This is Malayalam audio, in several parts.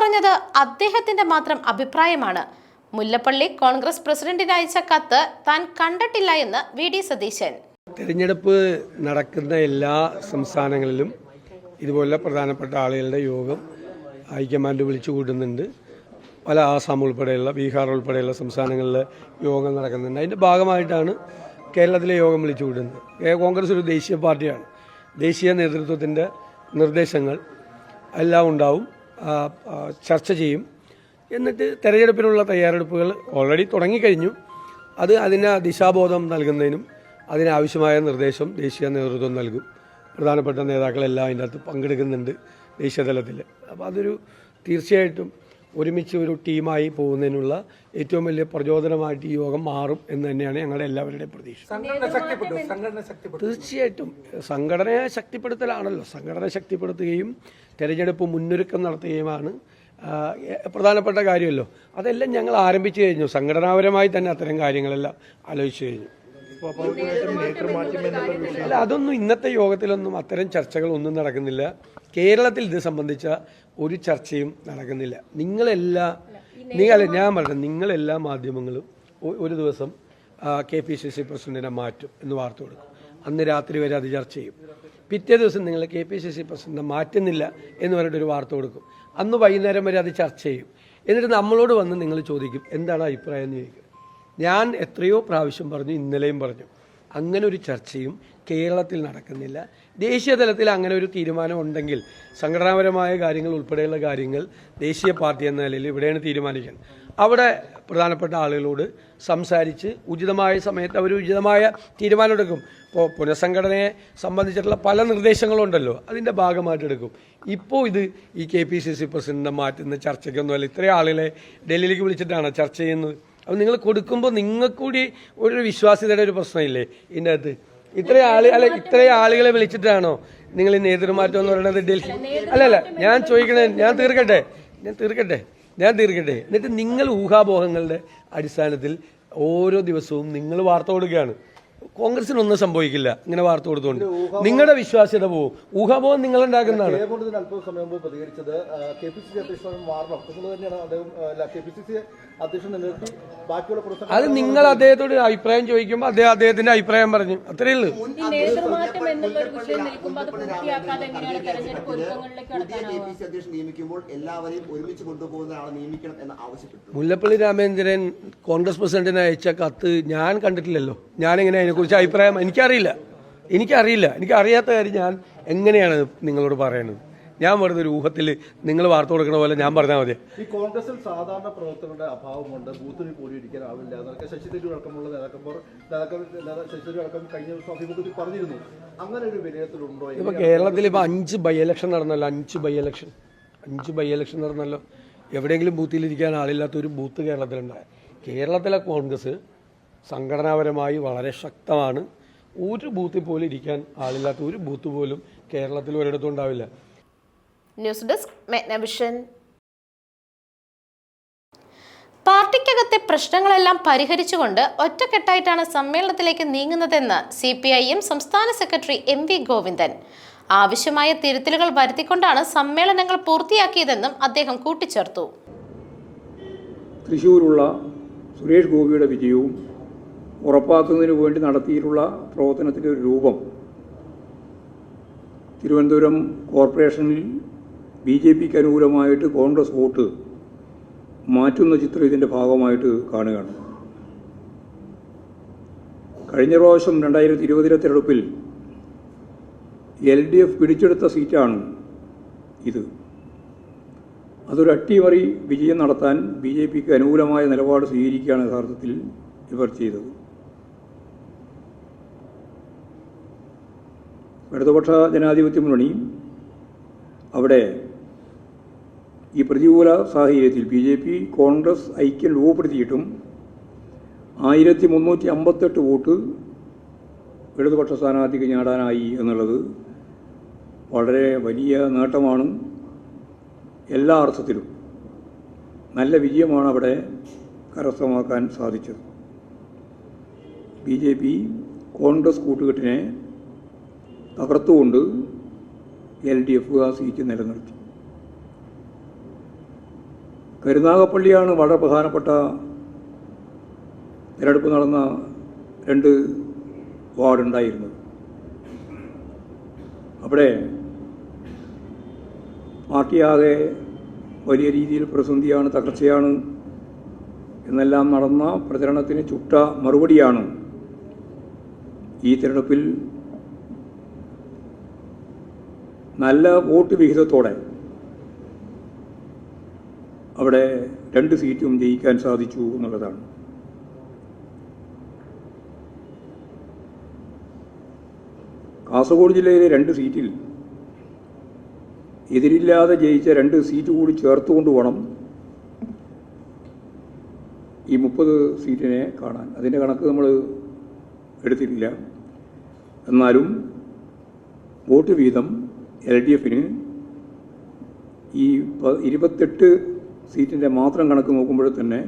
പറഞ്ഞത് അദ്ദേഹത്തിന്റെ മാത്രം അഭിപ്രായമാണ്. മുല്ലപ്പള്ളി കോൺഗ്രസ് പ്രസിഡന്റിന് അയച്ച കത്ത് താൻ കണ്ടിട്ടില്ല എന്ന് വി ഡി സതീശൻ. തെരഞ്ഞെടുപ്പ് നടക്കുന്ന എല്ലാ സംസ്ഥാനങ്ങളിലും ഇതുപോലെ പ്രധാനപ്പെട്ട ആളുകളുടെ യോഗം ഹൈക്കമാൻഡ് വിളിച്ചു കൂട്ടുന്നുണ്ട്. പല ആസാം ഉൾപ്പെടെയുള്ള ബീഹാർ ഉൾപ്പെടെയുള്ള സംസ്ഥാനങ്ങളിൽ യോഗങ്ങൾ നടക്കുന്നുണ്ട്. അതിന്റെ ഭാഗമായിട്ടാണ് കേരളത്തിലെ യോഗം വിളിച്ചു കൂട്ടുന്നത്. ഏ, കോൺഗ്രസ് ഒരു ദേശീയ പാർട്ടിയാണ്. ദേശീയ നേതൃത്വത്തിന്റെ നിർദ്ദേശങ്ങൾ എല്ലാം ഉണ്ടാവും. ചർച്ച ചെയ്യും. എന്നിട്ട് തെരഞ്ഞെടുപ്പിനുള്ള തയ്യാറെടുപ്പുകൾ ഓൾറെഡി തുടങ്ങിക്കഴിഞ്ഞു. അത് അതിന് ദിശാബോധം നൽകുന്നതിനും അതിനാവശ്യമായ നിർദ്ദേശം ദേശീയ നേതൃത്വം നൽകും. പ്രധാനപ്പെട്ട നേതാക്കളെല്ലാം അതിന്റെ അകത്ത് പങ്കെടുക്കുന്നുണ്ട് ദേശീയതലത്തിൽ അപ്പോൾ അതൊരു തീർച്ചയായിട്ടും ഒരുമിച്ച് ഒരു ടീമായി പോകുന്നതിനുള്ള ഏറ്റവും വലിയ പ്രചോദനമായിട്ട് ഈ യോഗം മാറും എന്ന് തന്നെയാണ് ഞങ്ങളുടെ എല്ലാവരുടെയും പ്രതീക്ഷ. തീർച്ചയായിട്ടും. സംഘടനയെ ശക്തിപ്പെടുത്തലാണല്ലോ. സംഘടന ശക്തിപ്പെടുത്തുകയും തെരഞ്ഞെടുപ്പ് മുന്നൊരുക്കം നടത്തുകയുമാണ്. പ്രധാനപ്പെട്ട കാര്യമല്ലോ. അതെല്ലാം ഞങ്ങൾ ആരംഭിച്ചു കഴിഞ്ഞു. സംഘടനാപരമായി തന്നെ അത്തരം കാര്യങ്ങളെല്ലാം ആലോചിച്ചു കഴിഞ്ഞു. അല്ല അതൊന്നും ഇന്നത്തെ യോഗത്തിലൊന്നും അത്തരം ചർച്ചകളൊന്നും നടക്കുന്നില്ല. കേരളത്തിൽ ഇത് സംബന്ധിച്ച ഒരു ചർച്ചയും നടക്കുന്നില്ല. നിങ്ങളെല്ലാ നിങ്ങൾ ഞാൻ പറഞ്ഞു നിങ്ങളെല്ലാ മാധ്യമങ്ങളും ഒരു ദിവസം കെ പി സി സി പ്രസിഡന്റിനെ മാറ്റും എന്ന് വാർത്ത കൊടുക്കും. അന്ന് രാത്രി വരെ അത് ചർച്ച ചെയ്യും. പിറ്റേ ദിവസം നിങ്ങൾ കെ പി സി സി പ്രസിഡന്റിനെ മാറ്റുന്നില്ല എന്ന് പറഞ്ഞിട്ട് ഒരു വാർത്ത കൊടുക്കും. അന്ന് വൈകുന്നേരം വരെ അത് ചർച്ച ചെയ്യും. എന്നിട്ട് നമ്മളോട് വന്ന് നിങ്ങൾ ചോദിക്കും എന്താണ് അഭിപ്രായം എന്ന് ചോദിക്കും. ഞാൻ എത്രയോ പ്രാവശ്യം പറഞ്ഞു ഇന്നലെയും പറഞ്ഞു. അങ്ങനെ ഒരു ചർച്ചയും കേരളത്തിൽ നടക്കുന്നില്ല. ദേശീയ തലത്തിൽ അങ്ങനെ ഒരു തീരുമാനം ഉണ്ടെങ്കിൽ സംഘടനാപരമായ കാര്യങ്ങൾ ഉൾപ്പെടെയുള്ള കാര്യങ്ങൾ ദേശീയ പാർട്ടി എന്ന നിലയിൽ ഇവിടെയാണ് തീരുമാനിക്കുന്നത്. അവിടെ പ്രധാനപ്പെട്ട ആളുകളോട് സംസാരിച്ച് ഉചിതമായ സമയത്ത് അവർ ഉചിതമായ തീരുമാനമെടുക്കും ഇപ്പോൾ പുനഃസംഘടനയെ സംബന്ധിച്ചിട്ടുള്ള പല നിർദ്ദേശങ്ങളുണ്ടല്ലോ അതിന്റെ ഭാഗമായിട്ടെടുക്കും ഇപ്പോൾ ഇത് ഈ കെ പി സി സി പ്രസിഡന്റിനെ മാറ്റുന്ന ചർച്ചയ്ക്കൊന്നുമല്ല ഇത്രയും ആളുകളെ ഡൽഹിയിലേക്ക് വിളിച്ചിട്ടാണ് ചർച്ച ചെയ്യുന്നത്. അപ്പോൾ നിങ്ങൾ കൊടുക്കുമ്പോൾ നിങ്ങൾക്കൂടി ഒരു വിശ്വാസ്യതയുടെ ഒരു പ്രശ്നമില്ലേ? ഇതിന്റെ അകത്ത് ഇത്രയും ആൾ അല്ല ഇത്രയും ആളുകളെ വിളിച്ചിട്ടാണോ നിങ്ങൾ ഈ നേതൃമാറ്റം എന്ന് പറയുന്നത് ഡൽഹി അല്ലല്ല ഞാൻ ചോദിക്കണേ ഞാൻ തീർക്കട്ടെ ഞാൻ തീർക്കട്ടെ ഞാൻ തീർക്കട്ടെ. എന്നിട്ട് നിങ്ങൾ ഊഹാപോഹങ്ങളുടെ അടിസ്ഥാനത്തിൽ ഓരോ ദിവസവും നിങ്ങൾ വാർത്ത കൊടുക്കുകയാണ്. കോൺഗ്രസിനൊന്നും സംഭവിക്കില്ല. ഇങ്ങനെ വാർത്ത കൊടുത്തുകൊണ്ട്. നിങ്ങളുടെ വിശ്വാസ്യത പോവും. ഊഹാപോഹം നിങ്ങൾ ഉണ്ടാക്കുന്നതാണ്. അല്പം സമയം മുമ്പ് പ്രതികരിച്ചത് കെ പി സി സി അധ്യക്ഷൻ മാറണം. തന്നെയാണ് അദ്ദേഹം കെ പി സി സി അധ്യക്ഷൻ നിലനിർത്തി ബാക്കിയുള്ള അത് നിങ്ങൾ അദ്ദേഹത്തോട് അഭിപ്രായം ചോദിക്കുമ്പോൾ അദ്ദേഹം അദ്ദേഹത്തിന്റെ അഭിപ്രായം പറഞ്ഞു. അത്രയേ ഉള്ളൂ. നേതൃമാറ്റം എന്നുള്ള ഒരു നിൽക്കുമ്പോൾ അത് പൂർത്തിയാക്കാതെ എങ്ങനെയാണ് തെരഞ്ഞെടുപ്പ് ഒരുക്കങ്ങളിലേക്ക് പുതിയ കെ കടക്കാനാവുക അധ്യക്ഷൻ നിയമിക്കുമ്പോൾ എല്ലാവരെയും ഒരുമിച്ച് കൊണ്ടുപോകുന്ന ആളെ നിയമിക്കണം എന്ന് ആവശ്യപ്പെട്ടു. മുല്ലപ്പള്ളി രാമേന്ദ്രൻ കോൺഗ്രസ് പ്രസിഡന്റിന് അയച്ച കത്ത് ഞാൻ കണ്ടിട്ടില്ലല്ലോ. ഞാനെങ്ങനെ അതിനെക്കുറിച്ച് അഭിപ്രായം എനിക്കറിയില്ല. എനിക്കറിയില്ല. എനിക്കറിയാത്ത കാര്യം ഞാൻ എങ്ങനെയാണ് നിങ്ങളോട് പറയുന്നത് ഞാൻ വെറുതെ ഒരു ഊഹത്തിൽ നിങ്ങൾ വാർത്ത കൊടുക്കണ പോലെ ഞാൻ പറഞ്ഞാൽ മതി. ഈ കോൺഗ്രസിൽ സാധാരണ പ്രവർത്തകരുടെ അഭാവമുണ്ട്. കൊണ്ട് പോലും കൂടിയിരിക്കാൻ ആവില്ല എന്നൊക്കെ ശശി തരൂർ അടക്കമുള്ള നേതാക്കന്മാർ ശശി തരൂർ അടക്കം കഴിഞ്ഞ ദിവസം അഭിമുഖത്തിൽ പറഞ്ഞിരുന്നു. അങ്ങനെ ഒരു വിലയിരുത്തലുണ്ടോ? ഇപ്പൊ കേരളത്തിൽ ഇപ്പൊ അഞ്ച് ബൈ ഇലക്ഷൻ നടന്നല്ലോ. അഞ്ച് ബൈ ഇലക്ഷൻ. അഞ്ച് ബൈ ഇലക്ഷൻ നടന്നല്ലോ. എവിടെയെങ്കിലും ബൂത്തിലിരിക്കാൻ ആളില്ലാത്ത ഒരു ബൂത്ത് കേരളത്തിലുണ്ടായ. കേരളത്തിലെ കോൺഗ്രസ് സംഘടനാപരമായി വളരെ ശക്തമാണ്. ഒരു ബൂത്തിൽ പോലും ഇരിക്കാൻ ആളില്ലാത്ത ഒരു ബൂത്ത് പോലും കേരളത്തിൽ ഒരിടത്തും ഉണ്ടാവില്ല. ന്യൂസ് ഡെസ്ക് മെഗ്നവിഷൻ പാർട്ടിക്കകത്തെ പ്രശ്നങ്ങളെല്ലാം പരിഹരിച്ചുകൊണ്ട് ഒറ്റക്കെട്ടായിട്ടാണ് സമ്മേളനത്തിലേക്ക് നീങ്ങുന്നതെന്ന് സി പി ഐ എം സംസ്ഥാന സെക്രട്ടറി എം വി ഗോവിന്ദൻ. ആവശ്യമായ തിരുത്തലുകൾ വരുത്തിക്കൊണ്ടാണ് സമ്മേളനങ്ങൾ പൂർത്തിയാക്കിയതെന്നും അദ്ദേഹം കൂട്ടിച്ചേർത്തു. തൃശൂരുള്ള സുരേഷ് ഗോപിയുടെ വിജയവും ഉറപ്പാക്കുന്നതിന് വേണ്ടി നടത്തിയിട്ടുള്ള പ്രവർത്തനത്തിന്റെ ഒരു രൂപം തിരുവനന്തപുരം കോർപ്പറേഷനിൽ ബി ജെ പിക്ക് അനുകൂലമായിട്ട് കോൺഗ്രസ് വോട്ട് മാറ്റുന്ന ചിത്രം ഇതിന്റെ ഭാഗമായിട്ട് കാണുകയാണ്. കഴിഞ്ഞ പ്രാവശ്യം രണ്ടായിരത്തി ഇരുപതിലെ തെരഞ്ഞെടുപ്പിൽ എൽ ഡി എഫ് പിടിച്ചെടുത്ത സീറ്റാണ് ഇത്. അതൊരു അട്ടിമറി വിജയം നടത്താൻ ബി ജെ പിക്ക് അനുകൂലമായ നിലപാട് സ്വീകരിക്കുകയാണ് യഥാർത്ഥത്തിൽ ഇവർ ചെയ്തത്. ഇടതുപക്ഷ ജനാധിപത്യ മുന്നണി അവിടെ ഈ പ്രതികൂല സാഹചര്യത്തിൽ ബി ജെ പി കോൺഗ്രസ് ഐക്യം രൂപപ്പെടുത്തിയിട്ടും ആയിരത്തി മുന്നൂറ്റി അമ്പത്തെട്ട് വോട്ട് ഇടതുപക്ഷ സ്ഥാനാർത്ഥിക്ക് നേടാനായി എന്നുള്ളത് വളരെ വലിയ നേട്ടമാണ് എല്ലാ അർത്ഥത്തിലും. നല്ല വിജയമാണ് അവിടെ കരസ്ഥമാക്കാൻ സാധിച്ചത്. ബി ജെ പി കോൺഗ്രസ് കൂട്ടുകെട്ടിനെ തകർത്തുകൊണ്ട് എൽ ഡി എഫ് ആ സീറ്റ് നിലനിർത്തി. കരുനാഗപ്പള്ളിയാണ് വളരെ പ്രധാനപ്പെട്ട തിരഞ്ഞെടുപ്പ് നടന്ന രണ്ട് വാർഡുണ്ടായിരുന്നത്. അവിടെ പാർട്ടിയാകെ വലിയ രീതിയിൽ പ്രതിസന്ധിയാണ് തകർച്ചയാണ് എന്നെല്ലാം നടന്ന പ്രചരണത്തിന് ചുട്ട മറുപടിയാണ് ഈ തിരഞ്ഞെടുപ്പിൽ നല്ല വോട്ട് വിഹിതത്തോടെ അവിടെ രണ്ട് സീറ്റും ജയിക്കാൻ സാധിച്ചു എന്നുള്ളതാണ്. കാസർഗോഡ് ജില്ലയിലെ രണ്ട് സീറ്റിൽ എതിരില്ലാതെ ജയിച്ച രണ്ട് സീറ്റ് കൂടി ചേർത്തുകൊണ്ട് വേണം ഈ മുപ്പത് സീറ്റിനെ കാണാൻ. അതിന്റെ കണക്ക് നമ്മൾ എടുത്തിട്ടില്ല. എന്നാലും വോട്ട് വീതം എൽ ഡി എഫിന് ഈ ഇരുപത്തെട്ട് സീറ്റിന്റെ മാത്രം കണക്ക് നോക്കുമ്പോൾ തന്നെ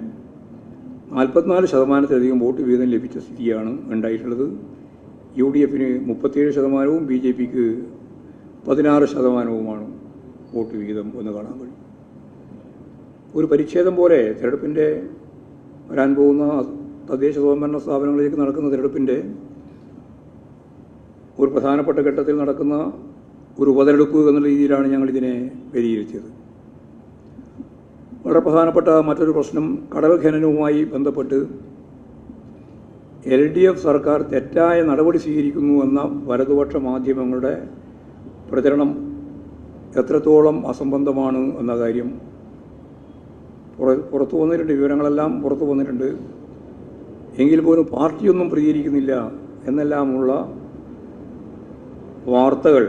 നാൽപ്പത്തിനാല് ശതമാനത്തിലധികം വോട്ട് വീതം ലഭിച്ച സ്ഥിതിയാണ് ഉണ്ടായിട്ടുള്ളത്. യു ഡി എഫിന് മുപ്പത്തിയേഴ് ശതമാനവും ബി ജെ പിക്ക് പതിനാറ് ശതമാനവുമാണ് വോട്ട് വീതം എന്ന് കാണാൻ കഴിയും. ഒരു പരിച്ഛേദം പോലെ തിരഞ്ഞെടുപ്പിന്റെ വരാൻ പോകുന്ന തദ്ദേശ സ്വയംഭരണ സ്ഥാപനങ്ങളിലേക്ക് നടക്കുന്ന തിരഞ്ഞെടുപ്പിന്റെ ഒരു പ്രധാനപ്പെട്ട ഘട്ടത്തിൽ നടക്കുന്ന ഒരു ഉപതെരെടുപ്പ് എന്നുള്ള രീതിയിലാണ് ഞങ്ങൾ ഇതിനെ വിലയിരുത്തിയത് വളരെ പ്രധാനപ്പെട്ട മറ്റൊരു പ്രശ്നം കടൽ ഖനനവുമായി ബന്ധപ്പെട്ട് എൽ ഡി എഫ് സർക്കാർ തെറ്റായ നടപടി സ്വീകരിക്കുന്നു എന്ന വലതുപക്ഷ മാധ്യമങ്ങളുടെ പ്രചരണം എത്രത്തോളം അസംബന്ധമാണ് എന്ന കാര്യം പുറ- പുറത്തു വന്നിട്ടുണ്ട് വിവരങ്ങളെല്ലാം പുറത്തു വന്നിട്ടുണ്ട്. എങ്കിൽ പോലും പാർട്ടിയൊന്നും പ്രതികരിക്കുന്നില്ല എന്നെല്ലാമുള്ള വാർത്തകൾ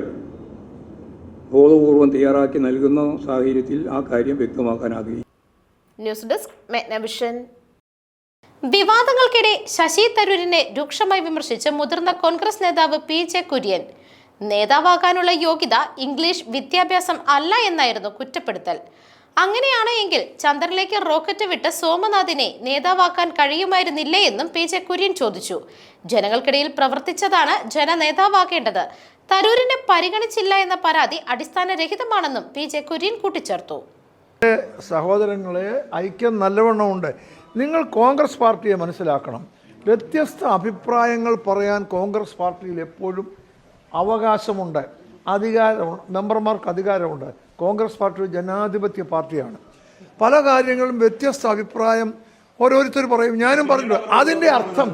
ബോധപൂർവം തയ്യാറാക്കി നൽകുന്ന സാഹചര്യത്തിൽ ആ കാര്യം വ്യക്തമാക്കാൻ ആഗ്രഹിക്കുന്നു. ന്യൂസ് വിവാദങ്ങൾക്കിടെ ശശി തരൂരിനെ രൂക്ഷമായി വിമർശിച്ച് മുതിർന്ന കോൺഗ്രസ് നേതാവ് പി ജെ കുര്യൻ. നേതാവാകാനുള്ള യോഗ്യത ഇംഗ്ലീഷ് വിദ്യാഭ്യാസം അല്ല എന്നായിരുന്നു കുറ്റപ്പെടുത്തൽ. അങ്ങനെയാണ് എങ്കിൽ ചന്ദ്രനിലേക്ക് റോക്കറ്റ് വിട്ട് സോമനാഥിനെ നേതാവാക്കാൻ കഴിയുമായിരുന്നില്ലേ എന്നും പി ജെ കുര്യൻ ചോദിച്ചു. ജനങ്ങൾക്കിടയിൽ പ്രവർത്തിച്ചതാണ് ജന നേതാവാക്കേണ്ടത് തരൂരിനെ പരിഗണിച്ചില്ല എന്ന പരാതി അടിസ്ഥാനരഹിതമാണെന്നും പി ജെ കുര്യൻ കൂട്ടിച്ചേർത്തു. സഹോദരങ്ങളെ ഐക്യം നല്ലവണ്ണമുണ്ട് നിങ്ങൾ കോൺഗ്രസ് പാർട്ടിയെ മനസ്സിലാക്കണം. വ്യത്യസ്ത അഭിപ്രായങ്ങൾ പറയാൻ കോൺഗ്രസ് പാർട്ടിയിൽ എപ്പോഴും അവകാശമുണ്ട്. അധികാരം മെമ്പർമാർക്ക് അധികാരമുണ്ട്. കോൺഗ്രസ് പാർട്ടി ഒരു ജനാധിപത്യ പാർട്ടിയാണ്. പല കാര്യങ്ങളും വ്യത്യസ്ത അഭിപ്രായം ഓരോരുത്തർ പറയും. ഞാനും പറഞ്ഞു അതിന്റെ അർത്ഥം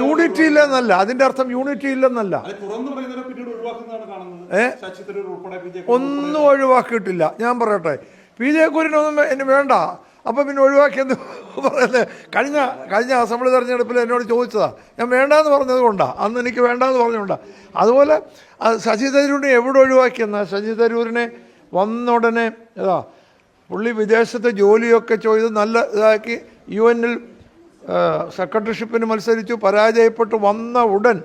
യൂണിറ്റി ഇല്ലെന്നല്ല. അതിന്റെ അർത്ഥം യൂണിറ്റി ഇല്ലെന്നല്ല. ഏ? ഒന്നും ഒഴിവാക്കിയിട്ടില്ല. ഞാൻ പറയട്ടെ. പി ജെ കുര്യനൊന്നും എന്നെ വേണ്ട. അപ്പം പിന്നെ ഒഴിവാക്കിയെന്ന് പറയുന്നത്? കഴിഞ്ഞ കഴിഞ്ഞ അസംബ്ലി തെരഞ്ഞെടുപ്പിൽ എന്നോട് ചോദിച്ചതാ. ഞാൻ വേണ്ടാന്ന് പറഞ്ഞത് കൊണ്ടാണ് അന്ന് എനിക്ക് വേണ്ടാന്ന് പറഞ്ഞുകൊണ്ടാ. അതുപോലെ ശശി തരൂരിനെ എവിടെ ഒഴിവാക്കിയെന്നാ ശശി തരൂരിനെ വന്ന ഉടനെ ഏതാ പുള്ളി വിദേശത്ത് ജോലിയൊക്കെ ചെയ്ത് നല്ല ഇതാക്കി യു എന്നിൽ സെക്രട്ടറിഷിപ്പിന് മത്സരിച്ചു പരാജയപ്പെട്ട് വന്ന ഉടൻ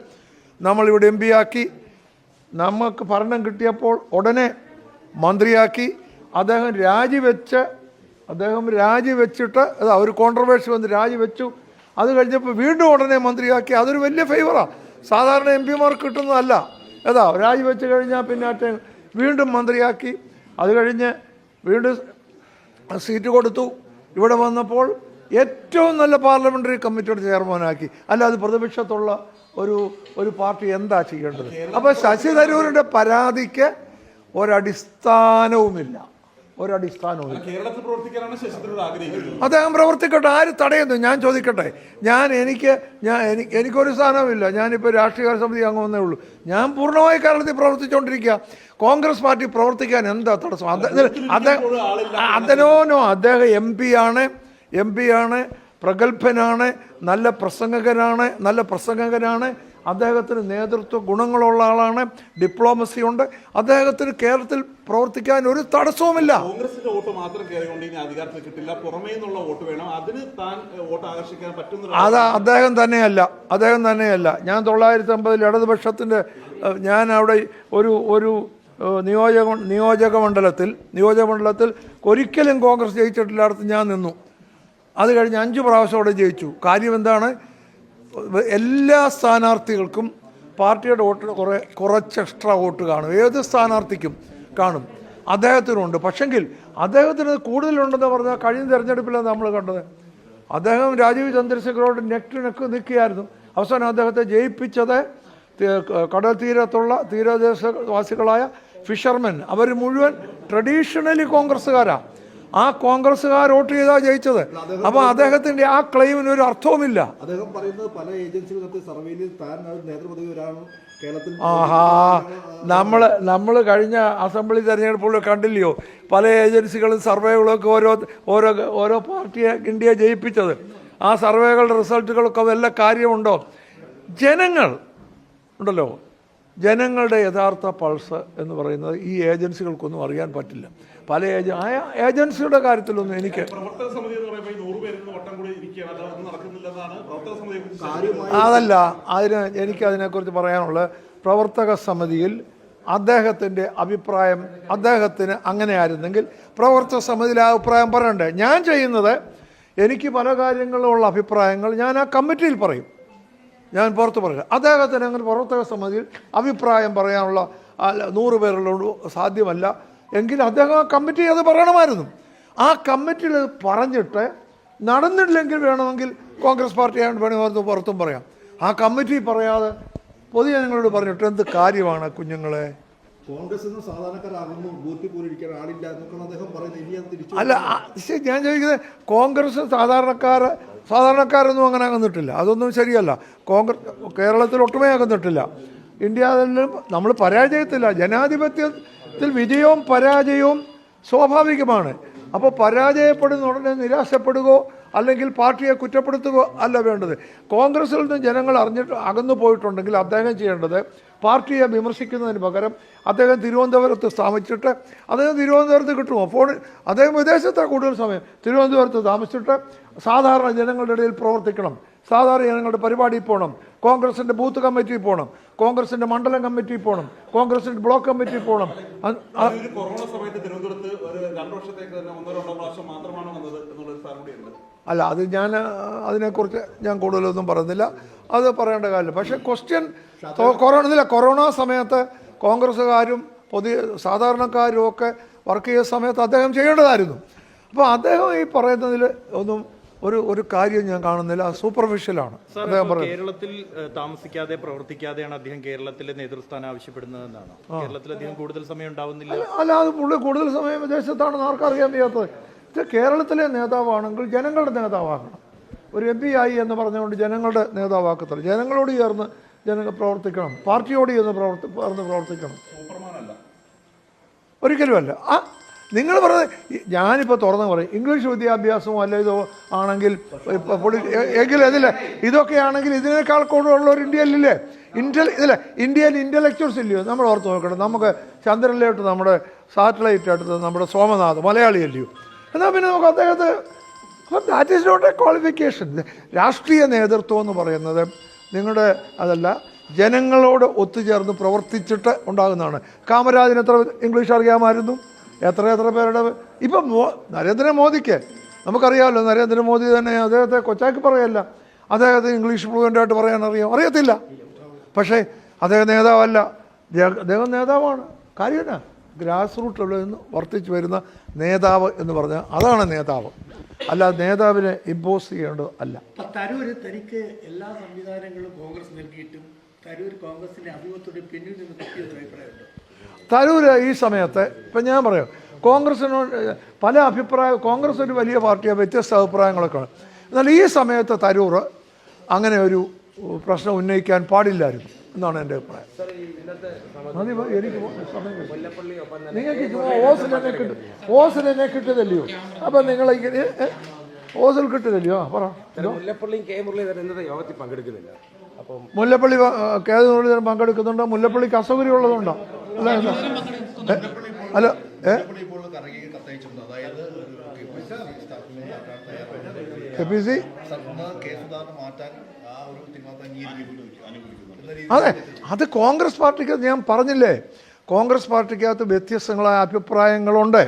നമ്മളിവിടെ എം പി ആക്കി. നമുക്ക് ഭരണം കിട്ടിയപ്പോൾ ഉടനെ മന്ത്രിയാക്കി. അദ്ദേഹം രാജിവെച്ച് അദ്ദേഹം രാജിവെച്ചിട്ട് അതാ ഒരു കോൺട്രവേഴ്സി വന്ന് രാജിവെച്ചു. അത് കഴിഞ്ഞപ്പോൾ വീണ്ടും ഉടനെ മന്ത്രിയാക്കി. അതൊരു വലിയ ഫേവറാണ് സാധാരണ എം പിമാർക്ക് കിട്ടുന്നതല്ല. ഏതാ രാജിവെച്ച് കഴിഞ്ഞാൽ പിന്നെ വീണ്ടും മന്ത്രിയാക്കി. അത് കഴിഞ്ഞ് വീണ്ടും സീറ്റ് കൊടുത്തു. ഇവിടെ വന്നപ്പോൾ ഏറ്റവും നല്ല പാർലമെന്ററി കമ്മിറ്റിയുടെ ചെയർമാനാക്കി. അല്ലാതെ പ്രതിപക്ഷത്തുള്ള ഒരു ഒരു പാർട്ടി എന്താ ചെയ്യേണ്ടത്? അപ്പോൾ ശശി തരൂരിന്റെ പരാതിക്ക് ഒരടിസ്ഥാനവുമില്ല. ആഗ്രഹിക്കുന്നത്. അദ്ദേഹം പ്രവർത്തിക്കട്ടെ. ആര് തടയുന്നു? ഞാൻ ചോദിക്കട്ടെ. ഞാൻ എനിക്ക് ഞാൻ എനിക്ക് എനിക്കൊരു സ്ഥാനവുമില്ല. ഞാനിപ്പോൾ രാഷ്ട്രീയ സമിതി അംഗമെന്നേ ഉള്ളൂ. ഞാൻ പൂർണമായി കേരളത്തിൽ പ്രവർത്തിച്ചുകൊണ്ടിരിക്കുക കോൺഗ്രസ് പാർട്ടി പ്രവർത്തിക്കാൻ എന്താ തടസ്സം? അദ്ദേഹം അദ്ദേഹം അദ്ദേഹനോ അദ്ദേഹം എം പി ആണ്. എം പി ആണ്. പ്രഗത്ഭനാണ്. നല്ല പ്രസംഗകനാണ്. നല്ല പ്രസംഗകനാണ്. അദ്ദേഹത്തിന് നേതൃത്വ ഗുണങ്ങളുള്ള ആളാണ് ഡിപ്ലോമസി ഉണ്ട്. അദ്ദേഹത്തിന് കേരളത്തിൽ പ്രവർത്തിക്കാൻ ഒരു തടസ്സവുമില്ല. കോൺഗ്രസിന്റെ വോട്ട് മാത്രം കയറിക്കൊണ്ട് ഇനി അധികാരത്തിൽ കിട്ടില്ല. പുറമേ നിന്നുള്ള വോട്ട് വേണം. അതിന് താൻ വോട്ട് ആകർഷിക്കാൻ പറ്റുന്ന അത് അദ്ദേഹം തന്നെയല്ല. അദ്ദേഹം തന്നെയല്ല. ഞാൻ തൊള്ളായിരത്തി അമ്പതിൽ ഇടതുപക്ഷത്തിന്റെ ഞാൻ അവിടെ ഒരു ഒരു നിയോജക നിയോജക മണ്ഡലത്തിൽ നിയോജക മണ്ഡലത്തിൽ ഒരിക്കലും കോൺഗ്രസ് ജയിച്ചിട്ടില്ലാടത്ത് ഞാൻ നിന്നു. അത് കഴിഞ്ഞ് അഞ്ച് പ്രാവശ്യം അവിടെ ജയിച്ചു. കാര്യം എന്താണ്? എല്ലാ സ്ഥാനാർത്ഥികൾക്കും പാർട്ടിയുടെ വോട്ട് കുറേ കുറച്ച് എക്സ്ട്രാ വോട്ട് കാണും. ഏത് സ്ഥാനാർത്ഥിക്കും കാണും. അദ്ദേഹത്തിനുണ്ട്. പക്ഷെങ്കിൽ അദ്ദേഹത്തിന് കൂടുതലുണ്ടെന്ന് പറഞ്ഞാൽ കഴിഞ്ഞ തെരഞ്ഞെടുപ്പിലാണ് നമ്മൾ കണ്ടത്. അദ്ദേഹം രാജീവ് ചന്ദ്രശേഖരോട് നെക്ക് നെക്ക് നിൽക്കുകയായിരുന്നു. അവസാനം അദ്ദേഹത്തെ ജയിപ്പിച്ചത് കടൽ തീരത്തുള്ള തീരദേശവാസികളായ ഫിഷർമെൻ അവർ മുഴുവൻ ട്രഡീഷണലി കോൺഗ്രസ്സുകാരാ. ആ കോൺഗ്രസ്സുകാർ വോട്ട് ചെയ്താ ജയിച്ചത്. അപ്പോൾ അദ്ദേഹത്തിന്റെ ആ ക്ലെയിമിന് ഒരു അർത്ഥവുമില്ല. അദ്ദേഹം പറയുന്നത് പല ഏജൻസികളും സർവേയിൽ താൻ നേതൃപദവി ആഹാ നമ്മൾ നമ്മൾ കഴിഞ്ഞ അസംബ്ലി തെരഞ്ഞെടുപ്പുകൾ കണ്ടില്ലയോ? പല ഏജൻസികളും സർവേകളൊക്കെ ഓരോ ഓരോ ഓരോ പാർട്ടിയെ ഇന്ത്യയെ ജയിപ്പിച്ചത്. ആ സർവേകളുടെ റിസൾട്ടുകളൊക്കെ വല്ല കാര്യമുണ്ടോ? ജനങ്ങൾ ഉണ്ടല്ലോ. ജനങ്ങളുടെ യഥാർത്ഥ പൾസ് എന്ന് പറയുന്നത് ഈ ഏജൻസികൾക്കൊന്നും അറിയാൻ പറ്റില്ല. പല ഏജ ആ ഏജൻസിയുടെ കാര്യത്തിലൊന്നും എനിക്ക് അതല്ല അതിന് എനിക്ക് അതിനെക്കുറിച്ച് പറയാനുള്ളത് പ്രവർത്തക സമിതിയിൽ അദ്ദേഹത്തിന്റെ അഭിപ്രായം അദ്ദേഹത്തിന് അങ്ങനെയായിരുന്നെങ്കിൽ പ്രവർത്തക സമിതിയിലെ ആ അഭിപ്രായം പറയണ്ടേ? ഞാൻ ചെയ്യുന്നത് എനിക്ക് പല കാര്യങ്ങളുള്ള അഭിപ്രായങ്ങൾ ഞാൻ ആ കമ്മിറ്റിയിൽ പറയും. ഞാൻ പുറത്ത് പറയില്ല. അദ്ദേഹത്തിന് അങ്ങനെ പ്രവർത്തക സമിതിയിൽ അഭിപ്രായം പറയാനുള്ള അല്ല, നൂറ് പേരുള്ളതുകൊണ്ട് സാധ്യമല്ല. എങ്കിൽ അദ്ദേഹം ആ കമ്മിറ്റി അത് പറയണമായിരുന്നു. ആ കമ്മിറ്റിയിൽ പറഞ്ഞിട്ട് നടന്നില്ലെങ്കിൽ വേണമെങ്കിൽ കോൺഗ്രസ് പാർട്ടിയാണ് വേണമെന്ന് പുറത്തും പറയാം. ആ കമ്മിറ്റി പറയാതെ പൊതുജനങ്ങളോട് പറഞ്ഞിട്ട് എന്ത് കാര്യമാണ് കുഞ്ഞുങ്ങളെ? അല്ല ഞാൻ ചോദിക്കുന്നത് കോൺഗ്രസ് സാധാരണക്കാർ സാധാരണക്കാരൊന്നും അങ്ങനെ അകന്നിട്ടില്ല അതൊന്നും ശരിയല്ല. കോൺഗ്രസ് കേരളത്തിൽ ഒട്ടുമേ അകന്നിട്ടില്ല ഇന്ത്യയിലും നമ്മൾ പരാജയത്തില്ല ജനാധിപത്യത്തിൽ വിജയവും പരാജയവും സ്വാഭാവികമാണ്. അപ്പോൾ പരാജയപ്പെടുന്ന ഉടനെ നിരാശപ്പെടുകയോ അല്ലെങ്കിൽ പാർട്ടിയെ കുറ്റപ്പെടുത്തുകയോ അല്ല വേണ്ടത്. കോൺഗ്രസിൽ നിന്ന് ജനങ്ങൾ അറിഞ്ഞിട്ട് അകന്നു പോയിട്ടുണ്ടെങ്കിൽ അദ്ദേഹം ചെയ്യേണ്ടത് പാർട്ടിയെ വിമർശിക്കുന്നതിന് പകരം അദ്ദേഹം തിരുവനന്തപുരത്ത് സ്ഥാപിച്ചിട്ട് അദ്ദേഹം തിരുവനന്തപുരത്ത് കിട്ടുമോ? ഫോണിൽ അദ്ദേഹം വിദേശത്താണ് കൂടുതൽ സമയം തിരുവനന്തപുരത്ത് താമസിച്ചിട്ട് സാധാരണ ജനങ്ങളുടെ ഇടയിൽ പ്രവർത്തിക്കണം. സാധാരണ ജനങ്ങളുടെ പരിപാടിയിൽ പോകണം. കോൺഗ്രസിന്റെ ബൂത്ത് കമ്മിറ്റിയിൽ പോകണം. കോൺഗ്രസിന്റെ മണ്ഡലം കമ്മിറ്റിയിൽ പോകണം. കോൺഗ്രസിന്റെ ബ്ലോക്ക് കമ്മിറ്റിയിൽ പോകണം. ഒരു കൊറോണ സമയത്ത് തിരുവനന്തപുരത്ത് ഒരു രണ്ടു വർഷത്തേക്ക് തന്നെ ഒന്നോ രണ്ടോ പ്രാവശ്യം മാത്രമാണ് വന്നത് എന്നുള്ളൊരു സ്ഥാനം കൂടിയുണ്ട്. അല്ല അത് ഞാൻ അതിനെക്കുറിച്ച് ഞാൻ കൂടുതലൊന്നും പറയുന്നില്ല. അത് പറയേണ്ട കാര്യമില്ല. പക്ഷേ ക്വസ്റ്റ്യൻ കൊറോണ ഇല്ല കൊറോണ സമയത്ത് കോൺഗ്രസ്സുകാരും പൊതു സാധാരണക്കാരും ഒക്കെ വർക്ക് ചെയ്ത സമയത്ത് അദ്ദേഹം ചെയ്യേണ്ടതായിരുന്നു. അപ്പോൾ അദ്ദേഹം ഈ പറയുന്നതിൽ ഒന്നും ഒരു ഒരു കാര്യം ഞാൻ കാണുന്നില്ല. സൂപ്പർഫിഷ്യലാണ് അദ്ദേഹം പറയുന്നത്. കേരളത്തിൽ താമസിക്കാതെ പ്രവർത്തിക്കാതെയാണ് അദ്ദേഹം കേരളത്തിലെ നേതൃസ്ഥാനം ആവശ്യപ്പെടുന്നതെന്നാണ്? കേരളത്തിൽ അദ്ദേഹം കൂടുതൽ സമയം ഉണ്ടാവുന്നില്ല? അല്ല അത് പുള്ളി കൂടുതൽ സമയം വിദേശത്താണെന്ന് ആർക്കറിയാൻ വയ്യാത്തത്. ഇത് കേരളത്തിലെ നേതാവാണെങ്കിൽ ജനങ്ങളുടെ നേതാവാകണം. ഒരു എം പി ആയി എന്ന് പറഞ്ഞുകൊണ്ട് ജനങ്ങളുടെ നേതാവാക്കത്തില്ല. ജനങ്ങളോട് ചേർന്ന് ജനങ്ങൾ പ്രവർത്തിക്കണം. പാർട്ടിയോട് ചേർന്ന് പ്രവർത്തി ചേർന്ന് പ്രവർത്തിക്കണം. ഒരിക്കലുമല്ല ആ നിങ്ങൾ പറഞ്ഞത് ഞാനിപ്പോൾ തുറന്ന് പറയും. ഇംഗ്ലീഷ് വിദ്യാഭ്യാസമോ അല്ല ഇതോ ആണെങ്കിൽ എങ്കിൽ അതില്ല ഇതൊക്കെ ആണെങ്കിൽ ഇതിനേക്കാൾ കൂടുതലുള്ള ഒരു ഇന്ത്യയിലില്ലേ ഇന്റൽ ഇതില്ല ഇന്ത്യയിൽ ഇന്റലക്ച്വൽസ് ഇല്ലയോ? നമ്മൾ ഓർത്ത് നോക്കണം. നമുക്ക് ചന്ദ്രനിലോട്ട് നമ്മുടെ സാറ്റലൈറ്റ് അടുത്ത് നമ്മുടെ സോമനാഥ് മലയാളി അല്ലയോ എന്നാൽ പിന്നെ നമുക്ക് അദ്ദേഹത്തെ അപ്പം that is not a qualification രാഷ്ട്രീയ നേതൃത്വം എന്ന് പറയുന്നത് നിങ്ങളുടെ അതല്ല ജനങ്ങളോട് ഒത്തുചേർന്ന് പ്രവർത്തിച്ചിട്ട് ഉണ്ടാകുന്നതാണ്. കാമരാജിന് എത്ര ഇംഗ്ലീഷ് അറിയാമായിരുന്നു? എത്ര എത്ര പേരുടെ ഇപ്പം നരേന്ദ്രമോദിക്ക് നമുക്കറിയാമല്ലോ നരേന്ദ്രമോദി തന്നെ അദ്ദേഹത്തെ കൊച്ചാക്കി പറയല്ല. അദ്ദേഹത്തെ ഇംഗ്ലീഷ് ഫ്ലുവന്റായിട്ട് പറയാൻ അറിയാം. അറിയത്തില്ല. പക്ഷേ അദ്ദേഹം നേതാവല്ല. അദ്ദേഹം നേതാവാണ്. കാര്യമാണ് ഗ്രാസ് റൂട്ട് ലെവലിൽ നിന്ന് വർദ്ധിച്ചു വരുന്ന നേതാവ് എന്ന് പറഞ്ഞാൽ അതാണ് നേതാവ്. അല്ല നേതാവിനെ ഇമ്പോസ് ചെയ്യേണ്ടത് അല്ല. തരൂർ തനിക്ക് എല്ലാ സംവിധാനങ്ങളും കോൺഗ്രസ് നൽകിയിട്ടും തരൂർ കോൺഗ്രസിന്റെ അഭിമുഖത്തോട് പിന്നിൽ നിന്ന് അഭിപ്രായമുണ്ട്? തരൂര് ഈ സമയത്ത് ഇപ്പം ഞാൻ പറയാം കോൺഗ്രസിനോട് പല അഭിപ്രായ കോൺഗ്രസ് ഒരു വലിയ പാർട്ടിയാണ് വ്യത്യസ്ത അഭിപ്രായങ്ങളൊക്കെ എന്നാൽ ഈ സമയത്ത് തരൂർ അങ്ങനെ ഒരു പ്രശ്നം ഉന്നയിക്കാൻ പാടില്ലായിരുന്നു. എന്നാണ് എന്റെ അഭിപ്രായം. മതി, എനിക്ക് സമയം നിങ്ങൾക്ക് ഓസിലെന്നെ കിട്ടും. ഓസിലെന്നെ എന്നെ കിട്ടിയതല്ലയോ? അപ്പം നിങ്ങൾ ഇങ്ങനെ? ഓസിൽ കിട്ടിയതല്ലയോ? ആ, പറ. എന്തോ? മുല്ലപ്പള്ളിയും കെ മുരളീധരൻ ഇന്നത്തെ യോഗത്തിൽ പങ്കെടുക്കുന്നില്ല. അപ്പം മുല്ലപ്പള്ളി കെ മുരളീധരൻ പങ്കെടുക്കുന്നുണ്ടോ? മുല്ലപ്പള്ളിക്ക് അസൗകര്യം ഉള്ളതുണ്ടോ? അല്ല? അല്ല. ഏ കെ പി സി കെ മാറ്റാൻ ആ ഒരു തീരുമാനം അതെ അത് കോൺഗ്രസ് പാർട്ടിക്ക് ഞാൻ പറഞ്ഞില്ലേ? കോൺഗ്രസ് പാർട്ടിക്കകത്ത് വ്യത്യസ്തങ്ങളായ അഭിപ്രായങ്ങളുണ്ട്.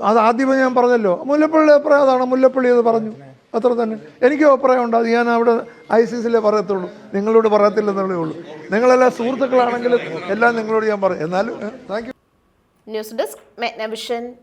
അത് ആദ്യമേ ഞാൻ പറഞ്ഞല്ലോ. മുല്ലപ്പള്ളി അഭിപ്രായം അതാണ്. മുല്ലപ്പള്ളി അത് പറഞ്ഞു. അത്ര തന്നെ. എനിക്കും അഭിപ്രായം ഉണ്ട്. അത് ഞാൻ അവിടെ ഐ സി സിയിലേ പറയത്തുള്ളൂ. നിങ്ങളോട് പറയത്തില്ലെന്നുള്ളേ ഉള്ളൂ. നിങ്ങളെല്ലാം സുഹൃത്തുക്കളാണെങ്കിലും എല്ലാം നിങ്ങളോട് ഞാൻ പറയും. എന്നാലും താങ്ക് ന്യൂസ് ഡെസ്ക് മെഗ്നവിഷൻ